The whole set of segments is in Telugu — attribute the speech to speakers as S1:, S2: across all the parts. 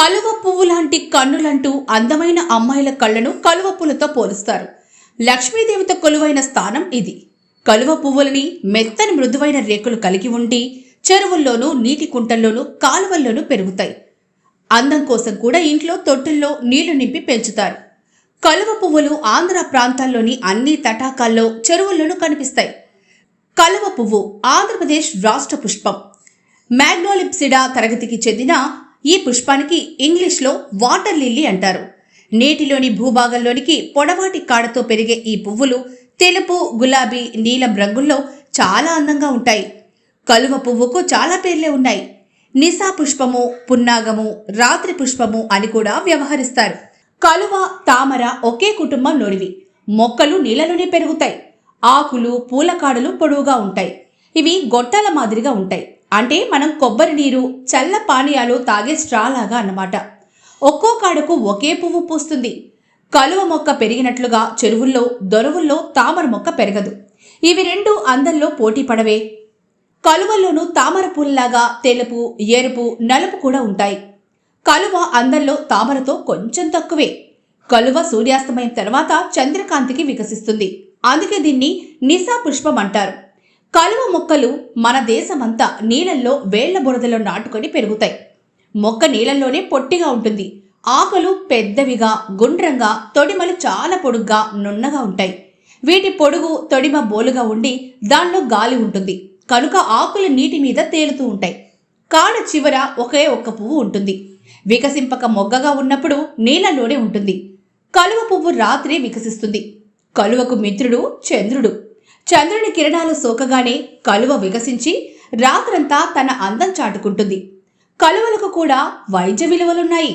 S1: కలువ పువ్వు లాంటి కన్నులంటూ అందమైన అమ్మాయిల కళ్ళను కలువ పూలతో పోలుస్తారు. లక్ష్మీదేవితో కొలువైన స్థానం ఇది. కలువ పువ్వులని మెత్తని మృదువైన రేకులు కలిగి ఉండి చెరువుల్లోనూ నీటి కుంటల్లోనూ కాలువల్లోనూ పెరుగుతాయి. అందం కోసం కూడా ఇంట్లో తొట్టుల్లో నీళ్ళు నింపి పెంచుతారు. కలువ పువ్వులు ఆంధ్ర ప్రాంతాల్లోని అన్ని తటాకాల్లో చెరువుల్లోనూ కనిపిస్తాయి. కలువ పువ్వు ఆంధ్రప్రదేశ్ రాష్ట్ర పుష్పం. మ్యాగ్నోలిప్సిడా తరగతికి చెందిన ఈ పుష్పానికి ఇంగ్లీష్లో వాటర్ లిల్లీ అంటారు. నీటిలోని భూభాగంలోనికి పొడవాటి కాడతో పెరిగే ఈ పువ్వులు తెలుపు గులాబీ నీలం రంగుల్లో చాలా అందంగా ఉంటాయి. కలువ పువ్వుకు చాలా పేర్లే ఉన్నాయి. నిశా పుష్పము పున్నాగము రాత్రి పుష్పము అని కూడా వ్యవహరిస్తారు. కలువ తామర ఒకే కుటుంబంలోనివి. మొక్కలు నీళ్ళలోనే పెరుగుతాయి. ఆకులు పూలకాడలు పొడవుగా ఉంటాయి. ఇవి గొట్టాల మాదిరిగా ఉంటాయి. అంటే మనం కొబ్బరి నీరు చల్ల పానీయాలు తాగే స్ట్రా లాగా అన్నమాట. ఒక్కో కాడకు ఒకే పువ్వు పూస్తుంది. కలువ మొక్క పెరిగినట్లుగా చెరువుల్లో దొరవుల్లో తామర మొక్క పెరగదు. ఇవి రెండు అందంలో పోటీ పడవే. కలువల్లోనూ తామర పూలలాగా తెలుపు ఎరుపు నలుపు కూడా ఉంటాయి. కలువ అందంలో తామరతో కొంచెం తక్కువే. కలువ సూర్యాస్తమయం తర్వాత చంద్రకాంతికి వికసిస్తుంది. అందుకే దీన్ని నిశా పుష్పం అంటారు. కలువ మొక్కలు మన దేశమంతా నీళ్ళల్లో వేళ్ళ బురదలో నాటుకొని పెరుగుతాయి. మొక్క నీళ్ళల్లోనే పొట్టిగా ఉంటుంది. ఆకులు పెద్దవిగా గుండ్రంగా తొడిమలు చాలా పొడుగ్గా నున్నగా ఉంటాయి. వీటి పొడుగు తొడిమ బోలుగా ఉండి దానిలో గాలి ఉంటుంది. కనుక ఆకులు నీటి మీద తేలుతూ ఉంటాయి. కాడ చివర ఒకే ఒక్క పువ్వు ఉంటుంది. వికసింపక మొగ్గగా ఉన్నప్పుడు నీళ్ళలోనే ఉంటుంది. కలువ పువ్వు రాత్రి వికసిస్తుంది. కలువకు మిత్రుడు చంద్రుడు. చంద్రుని కిరణాలు సోకగానే కలువ వికసించి రాత్రంతా తన అందం చాటుకుంటుంది. కలువలకు కూడా వైద్య విలువలున్నాయి.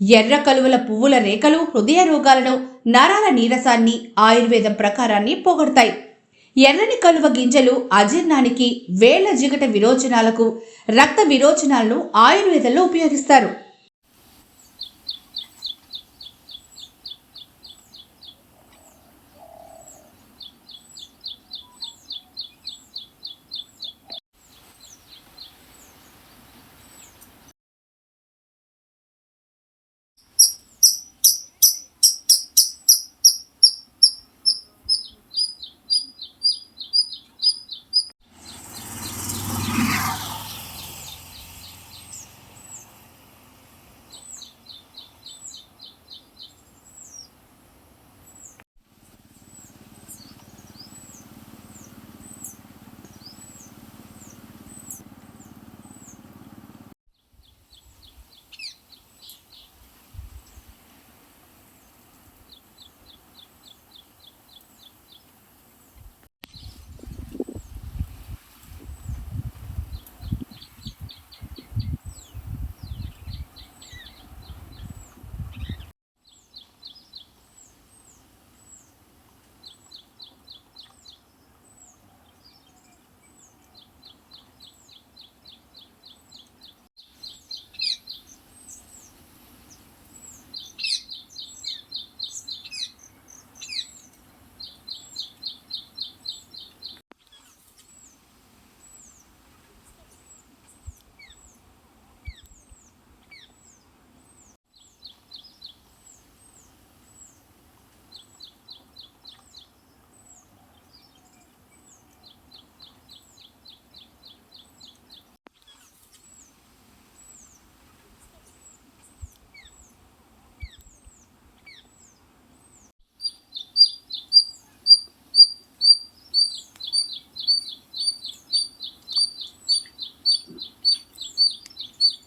S1: ఎర్ర కలువల పువ్వుల రేఖలు హృదయ రోగాలను నరాల నీరసాన్ని ఆయుర్వేదం ప్రకారాన్ని పొగడతాయి. ఎర్రని కలువ గింజలు అజీర్ణానికి వేళ్ళ జిగట విరోచనాలకు రక్త విరోచనాలను ఆయుర్వేదంలో ఉపయోగిస్తారు.